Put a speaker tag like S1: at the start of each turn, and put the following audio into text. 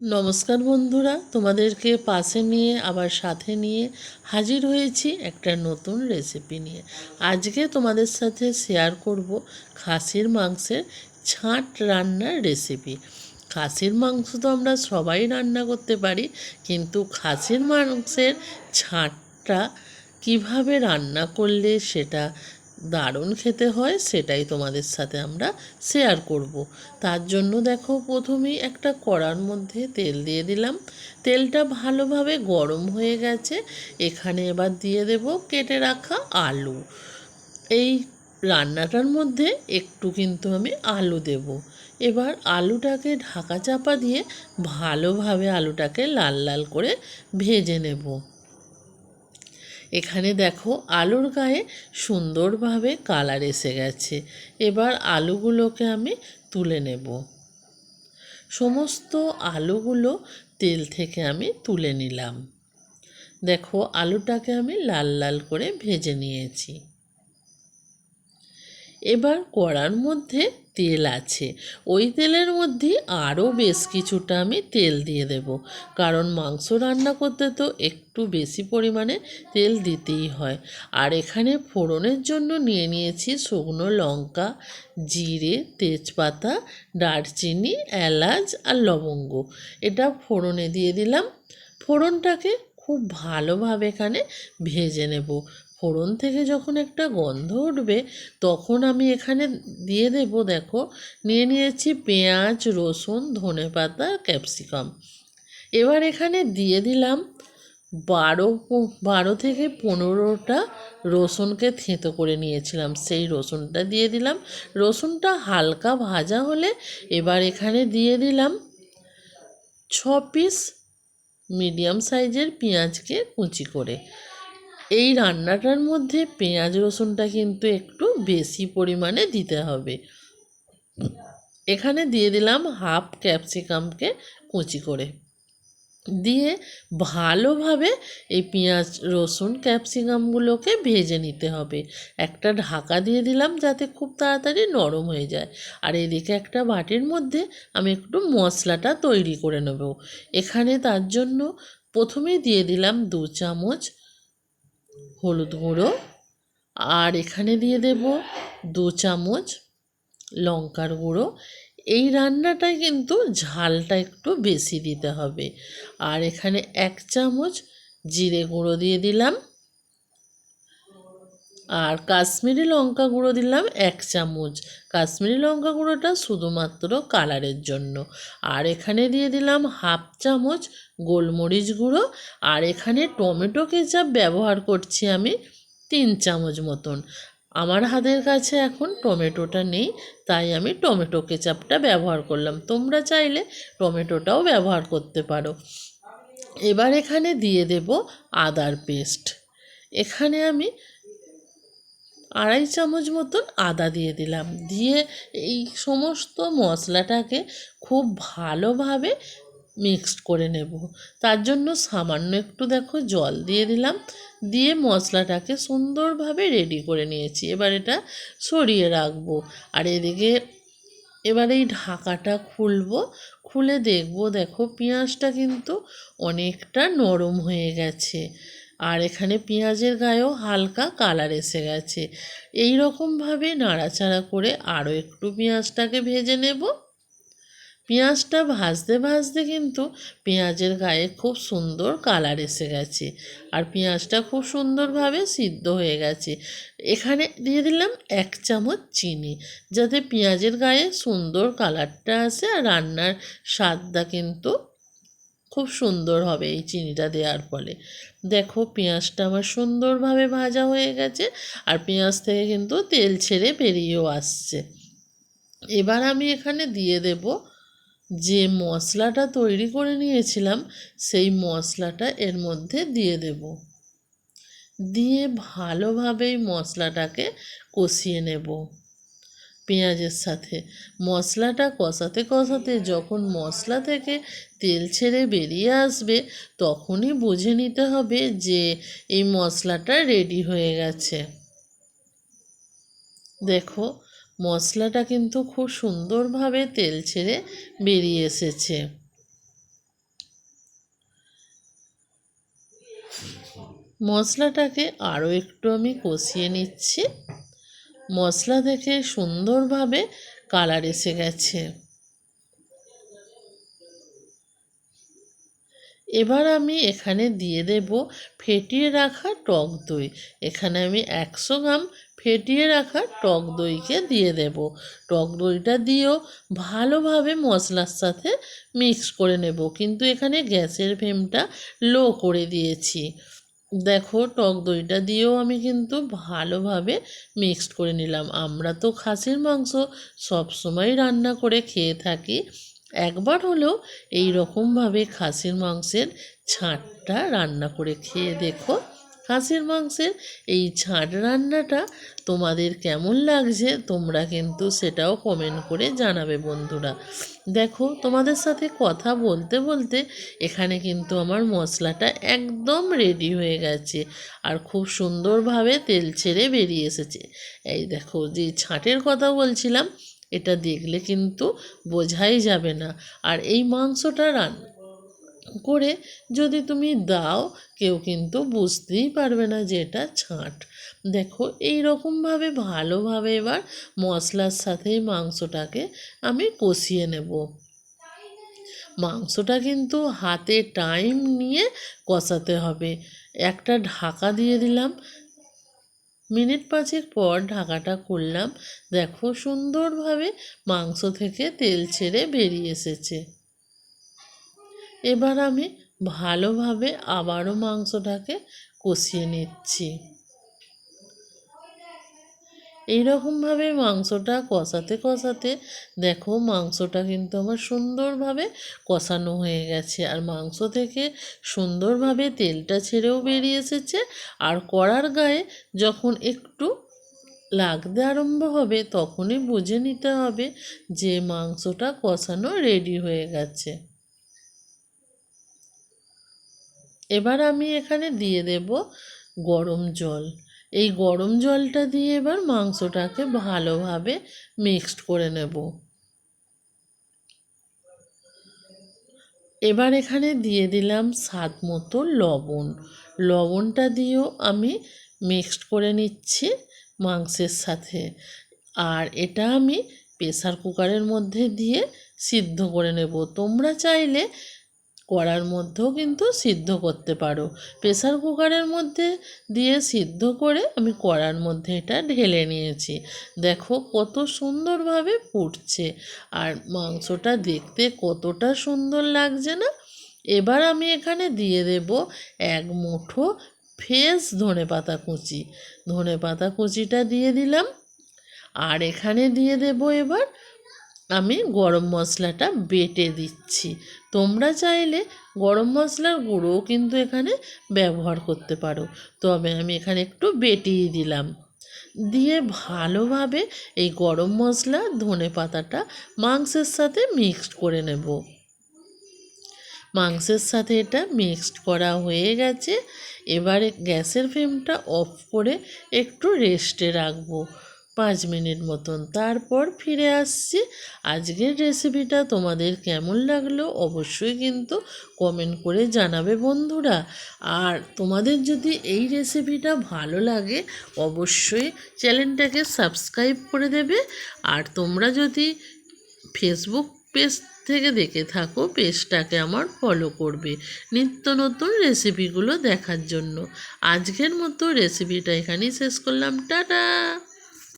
S1: নমস্কার বন্ধুরা, তোমাদেরকে পাশে নিয়ে, আবার সাথে নিয়ে হাজির হয়েছি একটা নতুন রেসিপি নিয়ে। আজকে তোমাদের সাথে শেয়ার করব খাসির মাংসের ছাঁট রান্নার রেসিপি খাসির মাংস তো আমরা সবাই রান্না করতে পারি, কিন্তু খাসির মাংসের ছাঁটটা কীভাবে রান্না করলে সেটা দারুণ খেতে হয়, সেটাই তোমাদের সাথে আমরা শেয়ার করব। তার জন্য দেখো, প্রথমেই একটা কড়ার মধ্যে তেল দিয়ে দিলাম। তেলটা ভালোভাবে গরম হয়ে গেছে। এখানে এবার দিয়ে দেব কেটে রাখা আলু। এই রান্নাটার মধ্যে একটু কিন্তু আমি আলু দেব। এবার আলুটাকে ঢাকা চাপা দিয়ে ভালোভাবে আলুটাকে লাল লাল করে ভেজে নেব। এখানে দেখো আলুর গায়ে সুন্দরভাবে কালার এসে গেছে। এবার আলুগুলোকে আমি তুলে নেব। সমস্ত আলুগুলো তেল থেকে আমি তুলে নিলাম। দেখো আলুটাকে আমি লাল লাল করে ভেজে নিয়েছি। এবার কড়ার মধ্যে তেল আছে। ওই তেলের মধ্যে আরও বেশ কিছুটা আমি তেল দিয়ে দেব। কারণ মাংস রান্না করতে তো একটু বেশি পরিমাণে তেল দিতেই হয়। আর এখানে ফোড়নের জন্য নিয়ে নিয়েছি শুকনো লঙ্কা, জিরে, তেজপাতা, দারচিনি, এলাচ আর লবঙ্গ। এটা ফোড়নে দিয়ে দিলাম। ফোড়নটাকে খুব ভালোভাবে এখানে ভেজে নেব। ফোড়ন থেকে যখন একটা গন্ধ উঠবে, তখন আমি এখানে দিয়ে দেব, দেখো, নিয়ে নিয়েছি পেঁয়াজ, রসুন, ধনে পাতা, ক্যাপসিকাম। এবার এখানে দিয়ে দিলাম বারো বারো থেকে পনেরোটা রসুনকে থেঁতো করে নিয়েছিলাম, সেই রসুনটা দিয়ে দিলাম। রসুনটা হালকা ভাজা হলে এবার এখানে দিয়ে দিলাম ছ পিস মিডিয়াম সাইজের পেঁয়াজকে কুচি করে। এই রান্নাটার মধ্যে পেঁয়াজ রসুনটা কিন্তু একটু বেশি পরিমাণে দিতে হবে। এখানে দিয়ে দিলাম হাফ ক্যাপসিকামকে কুচি করে। দিয়ে ভালোভাবে এই পেঁয়াজ, রসুন, ক্যাপসিকামগুলোকে ভেজে নিতে হবে। একটা ঢাকা দিয়ে দিলাম যাতে খুব তাড়াতাড়ি নরম হয়ে যায়। আর এদিকে একটা বাটির মধ্যে আমি একটু মশলাটা তৈরি করে নেব। এখানে তার জন্য প্রথমেই দিয়ে দিলাম দু চামচ হলুদ গুঁড়ো, আর এখানে দিয়ে দেব দু চামচ লঙ্কার গুঁড়ো। এই রান্নাটায় কিন্তু ঝালটা একটু বেশি দিতে হবে। আর এখানে এক চামচ জিরে গুঁড়ো দিয়ে দিলাম। আর কাশ্মীরি লঙ্কা গুঁড়ো দিলাম এক চামচ। কাশ্মীরি লঙ্কা গুঁড়োটা শুধুমাত্র কালারের জন্য। আর এখানে দিয়ে দিলাম হাফ চামচ গোলমরিচ গুঁড়ো। আর এখানে টমেটো কেচাপ ব্যবহার করছি আমি তিন চামচ মতন। আমার হাতের কাছে এখন টমেটোটা নেই, তাই আমি টমেটো কেচাপটা ব্যবহার করলাম। তোমরা চাইলে টমেটোটাও ব্যবহার করতে পারো। এবার এখানে দিয়ে দেব আদার পেস্ট। এখানে আমি আড়াই চামচ মতন আদা দিয়ে দিলাম। দিয়ে এই সমস্ত মশলাটাকে খুব ভালোভাবে মিক্সড করে নেব। তার জন্য সামান্য একটু দেখো জল দিয়ে দিলাম। দিয়ে মশলাটাকে সুন্দরভাবে রেডি করে নিয়েছি। এবার এটা সরিয়ে রাখব। আর এদিকে এবার এই ঢাকাটা খুলবো। খুলে দেখব, দেখো পেঁয়াজটা কিন্তু অনেকটা নরম হয়ে গেছে। আর এখানে পেঁয়াজের গায়েও হালকা কালার এসে গেছে। এই রকমভাবে নাড়াচাড়া করে আরও একটু পেঁয়াজটাকে ভেজে নেব। পেঁয়াজটা ভাজতে ভাজতে কিন্তু পেঁয়াজের গায়ে খুব সুন্দর কালার এসে গেছে আর পেঁয়াজটা খুব সুন্দরভাবে সিদ্ধ হয়ে গেছে। এখানে দিয়ে দিলাম এক চামচ চিনি যাতে পেঁয়াজের গায়ে সুন্দর কালারটা আসে আর রান্নার স্বাদটা কিন্তু খুব সুন্দর হবে এই চিনিটা দেওয়ার ফলে। দেখো পেঁয়াজটা আমার সুন্দরভাবে ভাজা হয়ে গেছে আর পেঁয়াজ থেকে কিন্তু তেল ছেড়ে বেরিয়েও আসছে। এবার আমি এখানে দিয়ে দেব যে মশলাটা তৈরি করে নিয়েছিলাম সেই মশলাটা এর মধ্যে দিয়ে দেব। দিয়ে ভালোভাবে মশলাটাকে কষিয়ে নেব। পেঁয়াজের সাথে। মশলাটা কষাতে কষাতে যখন মশলা থেকে তেল ছেড়ে বেরিয়ে আসবে, তখনই বুঝে নিতে হবে যে এই মশলাটা রেডি হয়ে গেছে। দেখো, মশলাটা কিন্তু খুব সুন্দরভাবে তেল ছেড়ে বেরিয়ে এসেছে। মশলাটাকে আরও একটু আমি কষিয়ে নিচ্ছি। মশলা থেকে সুন্দরভাবে কালার এসে গেছে। এবার আমি এখানে দিয়ে দেব ফেটিয়ে রাখা টক দই। এখানে আমি একশো গ্রাম ফেটিয়ে রাখা টক দইকে দিয়ে দেব। টক দইটা দিয়েও ভালোভাবে মশলার সাথে মিক্স করে নেব। কিন্তু এখানে গ্যাসের ফ্লেমটা লো করে দিয়েছি। দেখো টক দইটা দিয়েও আমি কিন্তু ভালোভাবে মিক্সড করে নিলাম। আমরা তো খাসির মাংস সবসময় রান্না করে খেয়ে থাকি। একবার হলেও এই রকমভাবে খাসির মাংসের ছাঁটটা রান্না করে খেয়ে দেখো। খাসির মাংসের এই ছাঁট রান্নাটা তোমাদের কেমন লাগছে তোমরা কিন্তু সেটাও কমেন্ট করে জানাবে বন্ধুরা। দেখো, তোমাদের সাথে কথা বলতে বলতে এখানে কিন্তু আমার মশলাটা একদম রেডি হয়ে গেছে আর খুব সুন্দরভাবে তেল ছেড়ে বেরিয়ে এসেছে। এই দেখো, যে ছাঁটের কথা বলছিলাম, এটা দেখলে কিন্তু বোঝাই যাবে না। আর এই মাংসটা রান করে যদি তুমি দাও, কেউ কিন্তু বুঝতেই পারবে না যে এটা ছাঁট। দেখো এই রকমভাবে ভালোভাবে এবার মশলার সাথে মাংসটাকে আমি কষিয়ে নেব। মাংসটা কিন্তু হাতে টাইম নিয়ে কষাতে হবে। একটা ঢাকা দিয়ে দিলাম। মিনিট পাঁচেক পর ঢাকাটা করলাম দেখো, সুন্দরভাবে মাংস থেকে তেল ছেড়ে বেরিয়ে এসেছে। এবার আমি ভালোভাবে আবারও মাংসটাকে কষিয়ে নিচ্ছি। এইরকমভাবে মাংসটা কষাতে কষাতে দেখো মাংসটা কিন্তু আমার সুন্দরভাবে কষানো হয়ে গেছে আর মাংস থেকে সুন্দরভাবে তেলটা ছেড়েও বেরিয়ে এসেছে আর কড়ার গায়ে যখন একটু লাগতে আরম্ভ হবে তখনই বুঝে নিতে হবে যে মাংসটা কষানো রেডি হয়ে গেছে। এবার আমি এখানে দিয়ে দেব গরম জল। এই গরম জলটা দিয়ে এবার মাংসটাকে ভালোভাবে মিক্সড করে নেব। এবার এখানে দিয়ে দিলাম স্বাদ মতো লবণ। লবণটা দিয়েও আমি মিক্সড করে নিচ্ছি মাংসের সাথে। আর এটা আমি প্রেসার কুকারের মধ্যে দিয়ে সিদ্ধ করে নেব। তোমরা চাইলে কড়ার মধ্যেও কিন্তু সিদ্ধ করতে পারো। প্রেসার কুকারের মধ্যে দিয়ে সিদ্ধ করে আমি কড়ার মধ্যে এটা ঢেলে নিয়েছি। দেখো কত সুন্দরভাবে ফুটছে। আর মাংসটা দেখতে কতটা সুন্দর লাগছে না? এবার আমি এখানে দিয়ে দেব এক মুঠো ফ্রেশ ধনে পাতা কুচি। ধনে পাতা কুচিটা দিয়ে দিলাম। আর এখানে দিয়ে দেব এবার আমি গরম মশলাটা বেটে দিচ্ছি। তোমরা চাইলে গরম মশলার গুঁড়োও কিন্তু এখানে ব্যবহার করতে পারো। তবে আমি এখানে একটু বেটিয়ে দিলাম। দিয়ে ভালোভাবে এই গরম মশলা, ধনে পাতাটা মাংসের সাথে মিক্সড করে নেব। মাংসের সাথে এটা মিক্সড করা হয়ে গেছে। এবারে গ্যাসের ফ্লেমটা অফ করে একটু রেস্টে রাখব। পাঁচ মিনিট মতন। তারপর ফিরে আসছি। আজকের রেসিপিটা তোমাদের কেমন লাগল অবশ্যই কিন্তু কমেন্ট করে জানাবে বন্ধুরা। আর তোমাদের যদি এই রেসিপিটা ভালো লাগে অবশ্যই চ্যানেলটাকে সাবস্ক্রাইব করে দেবে। আর তোমরা যদি ফেসবুক পেজ থেকে দেখে থাকো পেজটাকে আমার ফলো করবে নিত্য নতুন রেসিপিগুলো দেখার জন্য। আজকের মতো রেসিপিটা এখানেই শেষ করলাম। টাটা!